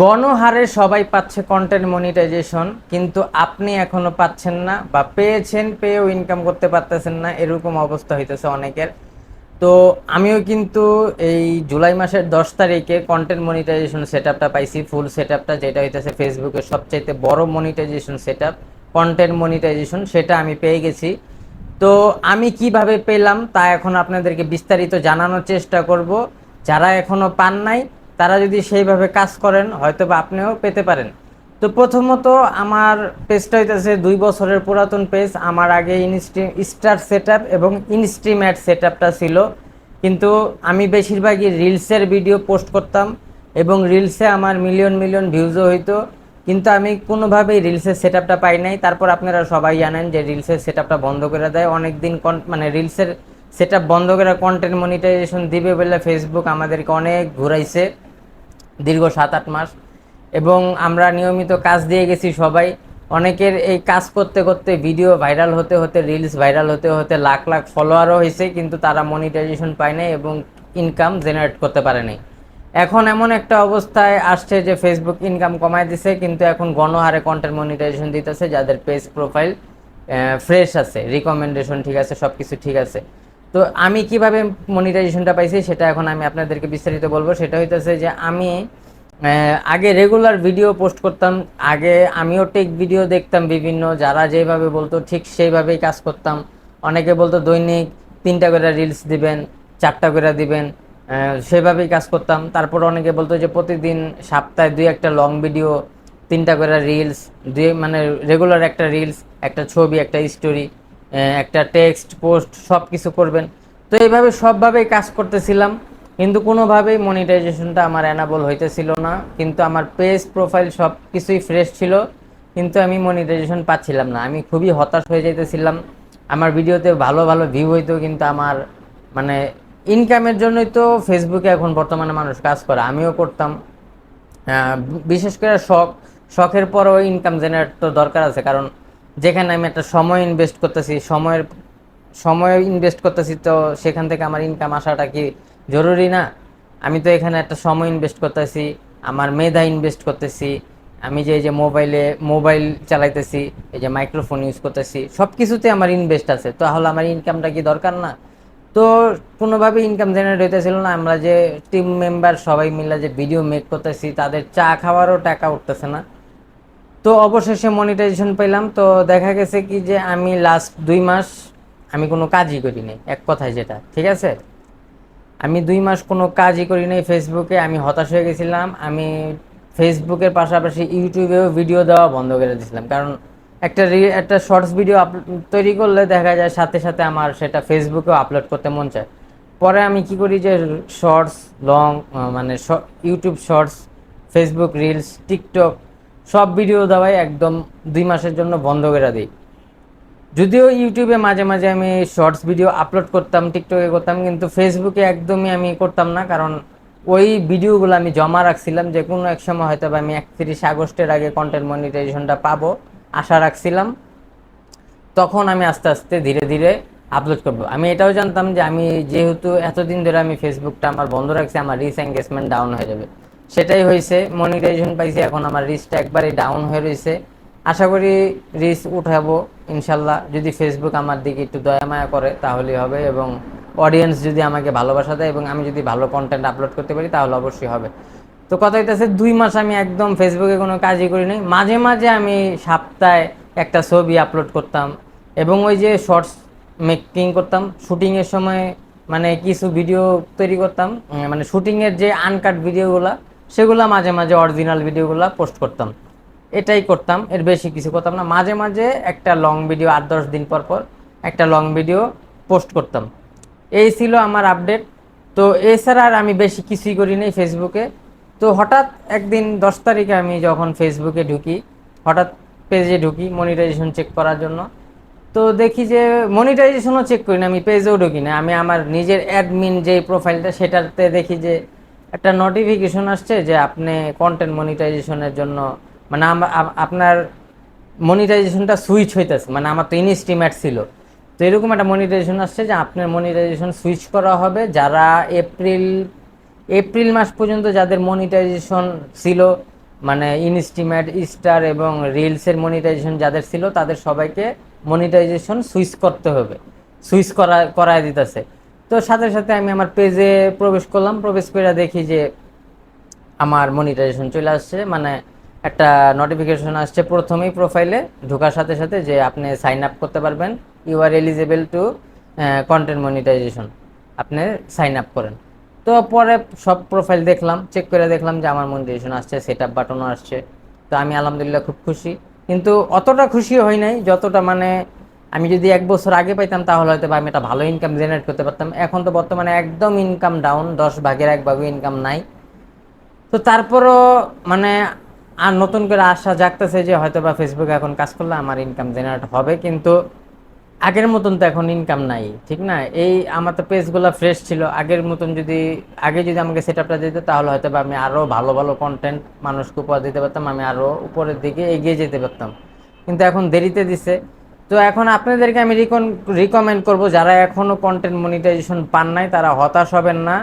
গণহারে সবাই পাচ্ছে কন্টেন্ট মনিটাইজেশন কিন্তু আপনি এখনও পাচ্ছেন না বা পেয়েছেন, পেয়েও ইনকাম করতে পারতেছেন না, এরকম অবস্থা হইতেছে অনেকের। তো আমিও কিন্তু এই জুলাই মাসের দশ তারিখে কন্টেন্ট মনিটাইজেশন সেট আপটা পাইছি ফুল সেট আপটা যেটা হইতেছে ফেসবুকের সবচাইতে বড় monetization set up content monetization সেটা আমি পেয়ে গেছি। তো আমি কীভাবে পেলাম তা এখন আপনাদেরকে বিস্তারিত জানানোর চেষ্টা করব। যারা এখনও পান নাই তারা যদি সেইভাবে কাজ করেন হয়তো বা আপনিও পেতে পারেন। তো প্রথমত আমার পেজটা হইতেছে দুই বছরের পুরাতন পেজ আমার আগে ইনস্ট্রিম স্টার সেট এবং ইনস্ট্রিম অ্যাড সেট ছিল। কিন্তু আমি বেশিরভাগই রিলসের ভিডিও পোস্ট করতাম এবং রিলসে আমার মিলিয়ন মিলিয়ন ভিউজও হইতো। কিন্তু আমি কোনোভাবেই রিলসের সেট পাই নাই। তারপর আপনারা সবাই জানেন যে রিলসের সেট বন্ধ করে দেয়। অনেক দিন মানে রিলসের সেট বন্ধ করে কন্টেন্ট মনিটাইজেশন দিবে বলে ফেসবুক আমাদেরকে অনেক ঘুরাইছে দীর্ঘ সাত আট মাস। এবং আমরা নিয়মিত কাজ দিয়ে গেছি সবাই। অনেকের এই কাজ করতে করতে ভিডিও ভাইরাল হতে হতে রিলস ভাইরাল হতে হতে লাখ লাখ ফলোয়ারও হয়েছে, কিন্তু তারা মনিটাইজেশন পায় নাই এবং ইনকাম জেনারেট করতে পারে নাই। এখন এমন একটা অবস্থায় আসছে যে ফেসবুক ইনকাম কমায় দিছে, কিন্তু এখন গণহারে কন্টেন্ট মনিটাইজেশন দিতেছে, যাদের পেজ প্রোফাইল ফ্রেশ আছে। রিকমেন্ডেশন ঠিক আছে সব কিছু ঠিক আছে। তো আমি কীভাবে মনিটাইজেশনটা পাইছি সেটা এখন আমি আপনাদেরকে বিস্তারিত বলব। সেটা হইতেছে যে আমি আগে রেগুলার ভিডিও পোস্ট করতাম। আগে আমিও টেক ভিডিও দেখতাম বিভিন্ন, যারা যেভাবে বলতো ঠিক সেইভাবেই কাজ করতাম। অনেকে বলতো দৈনিক তিনটা করে রিলস দিবেন, চারটা করে দিবেন সেভাবেই কাজ করতাম। তারপর অনেকে বলতো যে প্রতিদিন সপ্তাহে দুই একটা লং ভিডিও তিনটা করে রিলস দুই মানে রেগুলার একটা রিলস একটা ছবি, একটা স্টোরি একটা টেক্সট পোস্ট সব কিছু করবেন। তো এইভাবে সবভাবেই কাজ করতেছিলাম, কিন্তু কোনোভাবেই মনিটাইজেশনটা আমার অ্যানাবল হইতেছিল না। কিন্তু আমার পেজ প্রোফাইল সব কিছুই ফ্রেশ ছিল, কিন্তু আমি মনিটাইজেশন পাচ্ছিলাম না। আমি খুবই হতাশ হয়ে যাইতেছিলাম। আমার ভিডিওতে ভালো ভালো ভিউ হইতো, কিন্তু আমার মানে ইনকামের জন্যই তো ফেসবুকে এখন বর্তমানে মানুষ কাজ করে। আমিও করতাম। বিশেষ করে শখ, শখের পরও ইনকাম জেনারেট তো দরকার আছে, কারণ যেখানে আমি একটা সময় ইনভেস্ট করতেছি, সময়ের, সময় ইনভেস্ট করতেছি, তো সেখান থেকে আমার ইনকাম আসাটা কি জরুরি না? আমি তো এখানে একটা সময় ইনভেস্ট করতেছি, আমার মেধা ইনভেস্ট করতেছি, আমি যে এই যে মোবাইলে মোবাইল চালাইতেছি, এই যে মাইক্রোফোন ইউজ করতেছি সব কিছুতে আমার ইনভেস্ট আছে। তাহলে আমার ইনকামটা কি দরকার না? তো কোনোভাবে ইনকাম জেনারেট হইতেছিল না, আমরা যে টিম মেম্বার সবাই মিলে যে ভিডিও মেক করতেছি, তাদের চা খাওয়ারও টাকা উঠতেছে না। তো অবশেষে মনিটাইজেশন পেলাম। তো দেখা গেছে কি যে আমি লাস্ট দুই মাস আমি কোনো কাজই করিনি এক কথায় যেটা, ঠিক আছে? আমি দুই মাস কোনো কাজই করি নাই ফেসবুকে আমি হতাশ হয়ে গেছিলাম। আমি ফেসবুকের পাশাপাশি ইউটিউবেও ভিডিও দেওয়া বন্ধ করে দিয়েছিলাম। কারণ একটা একটা শর্টস ভিডিও আপ তৈরি করলে দেখা যায় সাথে সাথে আমার সেটা ফেসবুকেও আপলোড করতে মন চায়। পরে আমি কি করি যে শর্টস লং মানে YouTube shorts Facebook reels TikTok সব ভিডিও দেওয়াই একদম দুই মাসের জন্য বন্ধ করে দিই। যদিও ইউটিউবে মাঝে মাঝে আমি শর্টস ভিডিও আপলোড করতাম টিকটকে করতাম, কিন্তু ফেসবুকে একদমই আমি করতাম না, কারণ ওই ভিডিওগুলো আমি জমা রাখছিলাম যে কোনো এক সময় হয়তো আমি একত্রিশ আগস্টের আগে কন্টেন্ট মনিটাইজেশনটা পাবো, আশা রাখছিলাম। তখন আমি আস্তে আস্তে ধীরে ধীরে আপলোড করব। আমি এটাও জানতাম যে আমি যেহেতু এতদিন ধরে আমি ফেসবুকটা আমার বন্ধ রাখছি, আমার রিস এঙ্গেজমেন্ট ডাউন হয়ে যাবে। সেটাই হয়েছে মনিটাইজেশন পাইছি, এখন আমার রিচটা একবারে ডাউন হয়ে রয়েছে। আশা করি রিস্ক উঠাবো, ইনশাল্লাহ। যদি ফেসবুক আমার দিকে একটু দয়া মায়া করে, তাহলেই হবে এবং অডিয়েন্স যদি আমাকে ভালোবাসা দেয় এবং আমি যদি ভালো কন্টেন্ট আপলোড করতে পারি, তাহলে অবশ্যই হবে। তো কথা হইতেছে, দুই মাস আমি একদম ফেসবুকে কোনো কাজই করি নাই। মাঝে মাঝে আমি সপ্তাহে একটা ছবি আপলোড করতাম এবং ওই যে শর্টস মেকিং করতাম। শুটিংয়ের সময় মানে কিছু ভিডিও তৈরি করতাম। মানে শুটিংয়ের যে আনকাট ভিডিওগুলা সেগুলা মাঝে মাঝে অরিজিনাল ভিডিওগুলো পোস্ট করতাম। এটাই করতাম, এর বেশি কিছু করতাম না। মাঝে মাঝে একটা লং ভিডিও আট দশ দিন পর পর একটা লং ভিডিও পোস্ট করতাম। এই ছিল আমার আপডেট তো এছাড়া আর আমি বেশি কিছুই করি নাই ফেসবুকে তো হঠাৎ একদিন দশ তারিখে আমি যখন ফেসবুকে ঢুকি, হঠাৎ পেজে ঢুকি মনিটাইজেশন চেক করার জন্য। তো দেখি যে মনিটাইজেশনও চেক করি না, আমি পেজেও ঢুকি না। আমি আমার নিজের অ্যাডমিন যে প্রোফাইলটা সেটাতে দেখি যে একটা নোটিফিকেশন আসছে যে আপনি কন্টেন্ট মনিটাইজেশনের জন্য মানে আপনার মনিটাইজেশনটা সুইচ হইতেছে মানে আমার তো ইনস্টিমেট ছিল। তো এরকম একটা মনিটাইজেশন আসছে যে আপনার মনিটাইজেশন সুইচ করা হবে, যারা এপ্রিল এপ্রিল মাস পর্যন্ত যাদের মনিটাইজেশন ছিল মানে ইনস্টিমেট স্টার এবং রিলসের মনিটাইজেশন যাদের ছিল, তাদের সবাইকে মনিটাইজেশন সুইচ করতে হবে। সুইচ করা, করায় দিতেছে। তো সাথে সাথে আমি আমার পেজে প্রবেশ করলাম। প্রবেশ করে দেখি যে আমার মনিটাইজেশন চলে আসছে। মানে একটা নোটিফিকেশন আসছে প্রথমেই প্রোফাইলে ঢোকার সাথে সাথে যে আপনি সাইন আপ করতে পারবেন। You are eligible to content monetization আপনি সাইন আপ করেন। তো পরে সব প্রোফাইল দেখলাম। চেক করে দেখলাম যে আমার মনিটাইজেশন আসছে সেট আপ বাটনও আসছে। তো আমি আলহামদুলিল্লাহ খুব খুশি। কিন্তু অতটা খুশি হই নাই। যতটা মানে আমি যদি এক বছর আগে পাইতাম, তাহলে হয়তো আমি একটা ভালো ইনকাম জেনারেট করতে পারতাম। এখন তো বর্তমানে একদম ইনকাম ডাউন দশ ভাগের এক ভাগও ইনকাম নাই। তো তারপরও মানে আর নতুন করে আশা জাগতেছে যে হয়তো বা ফেসবুকে এখন কাজ করলে আমার ইনকাম জেনারেট হবে, কিন্তু আগের মতন তো এখন ইনকাম নাই, ঠিক না? এই আমার তো পেজগুলো ফ্রেশ ছিল। আগের মতন যদি, আগে যদি আমাকে সেট আপটা দিত, তাহলে হয়তো বা আমি আরও ভালো ভালো কন্টেন্ট মানুষকে উপহার দিতে পারতাম, আমি আরও উপরের দিকে এগিয়ে যেতে পারতাম। কিন্তু এখন দেরিতে দিছে। তো এখন আপনাদেরকে আমি রিকন রিকমেন্ড করব, যারা এখনও কন্টেন্ট মনিটাইজেশন পান নাই, তারা হতাশ হবেন না।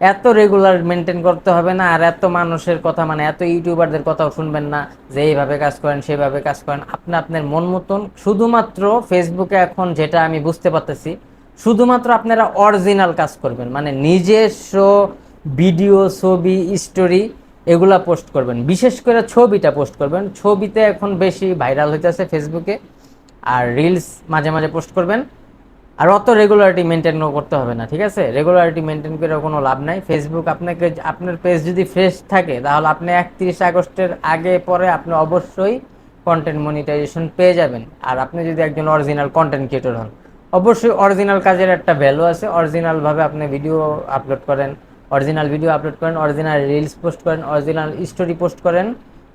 এত রেগুলার মেনটেন করতে হবে না, আর এত মানুষের কথা মানে এত ইউটিউবারদের কথাও শুনবেন না, যে এইভাবে কাজ করেন, সেভাবে কাজ করেন। আপনি আপনার মন মতন, শুধুমাত্র ফেসবুকে এখন যেটা আমি বুঝতে পারতেছি, শুধুমাত্র আপনারা অরিজিনাল কাজ করবেন মানে নিজস্ব ভিডিও ছবি স্টোরি এগুলা পোস্ট করবেন। বিশেষ করে ছবিটা পোস্ট করবেন। ছবিতে এখন বেশি ভাইরাল হইতেছে ফেসবুকে আর রিলস মাঝে মাঝে পোস্ট করবেন। আর অত রেগুলারিটি মেনটেন করতে হবে না, ঠিক আছে? রেগুলারিটি মেনটেন করে কোনো লাভ নাই। ফেসবুক আপনাকে আপনার পেজ যদি ফ্রেশ থাকে, তাহলে আপনি একত্রিশ আগস্টের আগে পরে আপনি অবশ্যই কন্টেন্ট মনিটাইজেশন পেয়ে যাবেন। আর আপনি যদি একজন অরিজিনাল কন্টেন্ট ক্রিয়েটর হন, অবশ্যই অরিজিনাল কাজের একটা ভ্যালু আছে। অরিজিনালভাবে আপনি ভিডিও আপলোড করেন অরিজিনাল ভিডিও আপলোড করেন অরিজিনাল রিলস পোস্ট করেন অরিজিনাল স্টোরি পোস্ট করেন।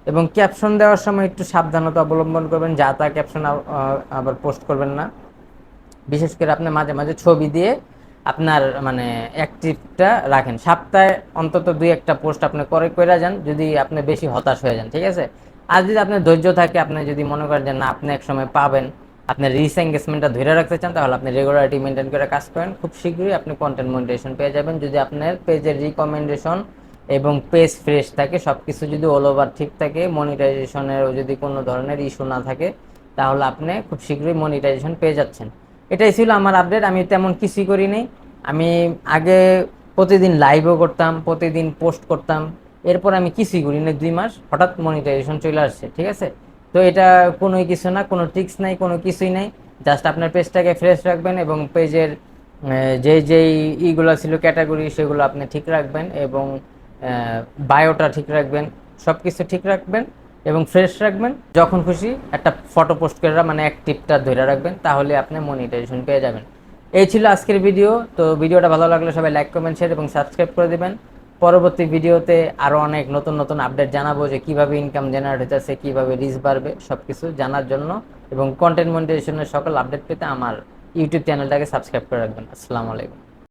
এবং ক্যাপশন দেওয়ার সময় একটু সাবধানতা অবলম্বন করবেন, যা তা ক্যাপশন আবার পোস্ট করবেন না। বিশেষ করে আপনি মাঝে মাঝে ছবি দিয়ে আপনার মানে অ্যাক্টিভটা রাখেন। সপ্তাহে অন্তত দুই একটা পোস্ট আপনি করে করে যান, যদি আপনি বেশি হতাশ হয়ে যান, ঠিক আছে? আর যদি আপনার ধৈর্য থাকে, আপনি যদি মনে করেন যে না, আপনি এক সময় পাবেন আপনার রিস এঙ্গেজমেন্টটা ধরে রাখতে চান, তাহলে আপনি রেগুলারিটি মেনটেন করে কাজ করেন। খুব শীঘ্রই আপনি কন্টেন্ট মনিটেশন পেয়ে যাবেন। যদি আপনার পেজের রিকমেন্ডেশন এবং পেজ ফ্রেশ থাকে সব কিছু যদি অল ওভার ঠিক থাকে মনিটাইজেশনের যদি কোনো ধরনের ইস্যু না থাকে, তাহলে আপনি খুব শীঘ্রই মনিটাইজেশন পেয়ে যাচ্ছেন। এটাই ছিল আমার আপডেট আমি তেমন কিছুই করিনি। আমি আগে প্রতিদিন লাইভও করতাম, প্রতিদিন পোস্ট করতাম, এরপর আমি কিছুই করি না দুই মাস, হঠাৎ মনিটাইজেশন চলে আসছে, ঠিক আছে? তো এটা কোনোই কিছু না, কোনো ট্রিক্স নাই, কোনো কিছুই নাই জাস্ট আপনার পেজটাকে ফ্রেশ রাখবেন এবং পেজের যে, যেই ইগুলো ছিল ক্যাটাগরি সেগুলো আপনি ঠিক রাখবেন এবং বায়োটা ঠিক রাখবেন সব কিছু ঠিক রাখবেন এবং ফ্রেশ রাখবেন। যখন খুশি একটা ফটো পোস্ট করে মানে অ্যাক্টিভটা ধরে রাখবেন, তাহলে আপনি মনিটাইজেশন পেয়ে যাবেন। এই ছিল আজকের ভিডিও তো ভিডিওটা ভালো লাগলে সবাই লাইক কমেন্ট শেয়ার এবং সাবস্ক্রাইব করে দেবেন। পরবর্তী ভিডিওতে আরও অনেক নতুন নতুন আপডেট জানাব যে কীভাবে ইনকাম জেনারেট হতেছে কীভাবে রিচ বাড়বে সব কিছু জানার জন্য। এবং কন্টেন্ট মনিটাইজেশনের সকল আপডেট পেতে আমার ইউটিউব চ্যানেলটাকে সাবস্ক্রাইব করে রাখবেন। আসসালামু আলাইকুম।